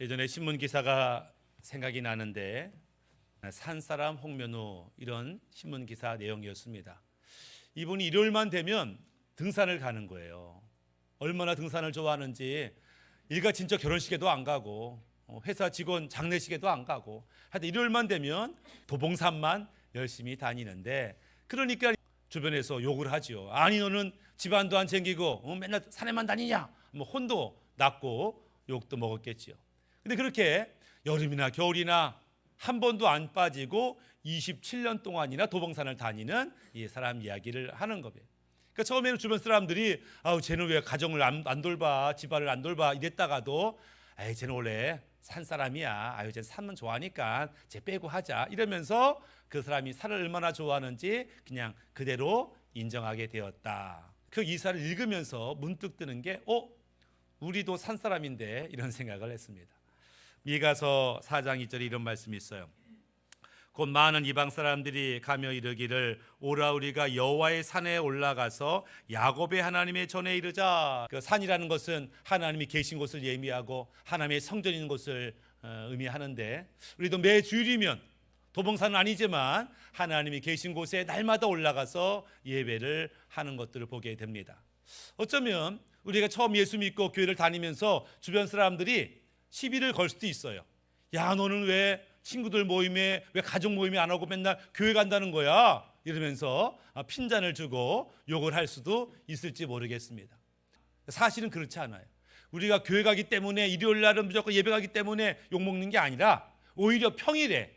예전에 신문 기사가 생각이 나는데 산사람 홍면우 이런 신문 기사 내용이었습니다. 이분이 일요일만 되면 등산을 가는 거예요. 얼마나 등산을 좋아하는지 일가 친척 결혼식에도 안 가고 어, 회사 직원 장례식에도 안 가고 하여튼 일요일만 되면 도봉산만 열심히 다니는데 그러니까 주변에서 욕을 하지요. 아니 너는 집안도 안 챙기고 어, 맨날 산에만 다니냐? 뭐 혼도 났고 욕도 먹었겠지요. 근데 그렇게 여름이나 겨울이나 한 번도 안 빠지고 27년 동안이나 도봉산을 다니는 이 사람 이야기를 하는 거예요. 그러니까 처음에는 주변 사람들이 아우 쟤는 왜 가정을 안, 안 돌봐 집안을 안 돌봐 이랬다가도 에이 쟤는 원래 산 사람이야 아유 쟤 산만 좋아하니까 쟤 빼고 하자 이러면서 그 사람이 산을 얼마나 좋아하는지 그냥 그대로 인정하게 되었다. 그 이사를 읽으면서 문득 드는 게 어? 우리도 산 사람인데 이런 생각을 했습니다. 미가서 4장 2절에 이런 말씀이 있어요. 곧 많은 이방 사람들이 가며 이르기를 오라 우리가 여호와의 산에 올라가서 야곱의 하나님의 전에 이르자. 그 산이라는 것은 하나님이 계신 곳을 예미하고 하나님의 성전 있는 곳을 어, 의미하는데 우리도 매 주일이면 도봉산은 아니지만 하나님이 계신 곳에 날마다 올라가서 예배를 하는 것들을 보게 됩니다. 어쩌면 우리가 처음 예수 믿고 교회를 다니면서 주변 사람들이 시비를 걸 수도 있어요. 야, 너는 왜 친구들 모임에 왜 가족 모임에 안 하고 맨날 교회 간다는 거야? 이러면서 아, 핀잔을 주고 욕을 할 수도 있을지 모르겠습니다. 사실은 그렇지 않아요. 우리가 교회 가기 때문에 일요일 날은 무조건 예배 가기 때문에 욕 먹는 게 아니라 오히려 평일에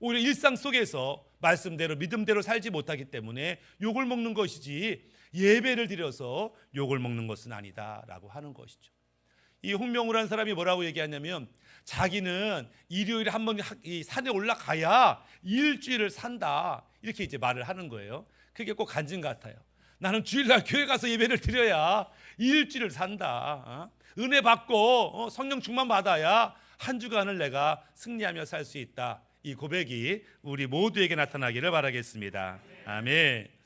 오히려 일상 속에서 말씀대로 믿음대로 살지 못하기 때문에 욕을 먹는 것이지 예배를 드려서 욕을 먹는 것은 아니다라고 하는 것이죠. 이 홍명우라는 사람이 뭐라고 얘기하냐면 자기는 일요일에 한 번 이 산에 올라가야 일주일을 산다 이렇게 이제 말을 하는 거예요. 그게 꼭 간증 같아요. 나는 주일날 교회 가서 예배를 드려야 일주일을 산다. 어? 은혜 받고 어, 성령 충만 받아야 한 주간을 내가 승리하며 살 수 있다. 이 고백이 우리 모두에게 나타나기를 바라겠습니다. 아멘.